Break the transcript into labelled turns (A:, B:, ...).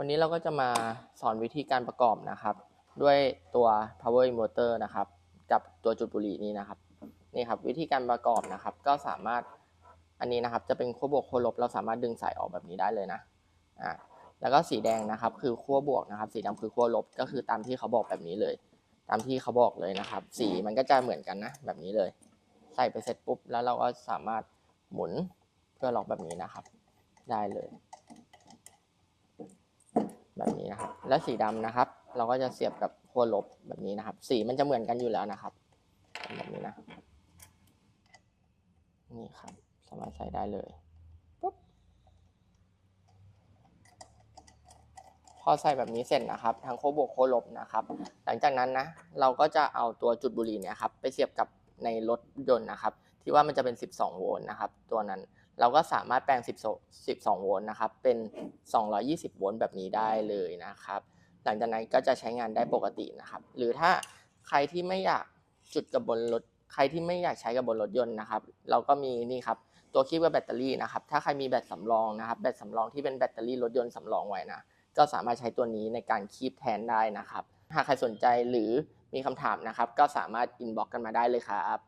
A: วันนี้เราก็จะมาสอนวิธีการประกอบนะครับ ด้วยตัว power inverter นะครับ กับตัวจุดบุหรี่นี้นะครับนี่ครับวิธีการประกอบนะครับ ก็สามารถอันนี้นะครับจะเป็นขั้วบวกขั้วลบ เราสามารถดึงสายออกแบบนี้ได้เลยนะอ่าแล้วก็สีแดงนะครับ คือขั้วบวกนะครับ สีดำคือขั้วลบก็คือตามที่เขาบอกแบบนี้เลย ตามที่เขาบอกเลยนะครับ สีมันก็จะเหมือนกันนะ แบบนี้เลย ใส่ไปเสร็จปุ๊บแล้วเราก็สามารถหมุนเพื่อล็อกแบบนี้นะครับ ได้เลย และสีดำนะครับ เราก็จะเสียบกับขั้วลบแบบนี้นะครับ สีมันจะเหมือนกันอยู่แล้วนะครับแบบนี้นะนี่ครับ สามารถใส่ได้เลยปุ๊บพอใส่แบบนี้เสร็จนะครับทั้งโคบวกโคลบนะครับ หลังจากนั้นนะเราก็จะเอาตัวจุดบุหรี่เนี่ยครับไปเสียบกับในรถยนต์นะครับ ที่ว่ามันจะเป็น 12 โวลต์นะครับ ตัวนั้นเราก็สามารถแปลง10 12 โวลต์นะครับ เป็น 220 โวลต์แบบนี้ได้เลยนะครับ หลังจากนั้นก็จะใช้งานได้ปกตินะครับ หรือถ้าใครที่ไม่อยากจุดกับบนรถ ใครที่ไม่อยากใช้กับบนรถยนต์นะครับ เราก็มีนี่ครับ ตัวคีบกับแบตเตอรี่นะครับ ถ้าใครมีแบตสำรองนะครับ แบตสำรองที่เป็นแบตเตอรี่รถยนต์สำรองไว้นะ ก็สามารถใช้ตัวนี้ในการคีบแทนได้นะครับ หากใครสนใจหรือมีคำถามนะครับ ก็สามารถอินบ็อกกันมาได้เลยครับ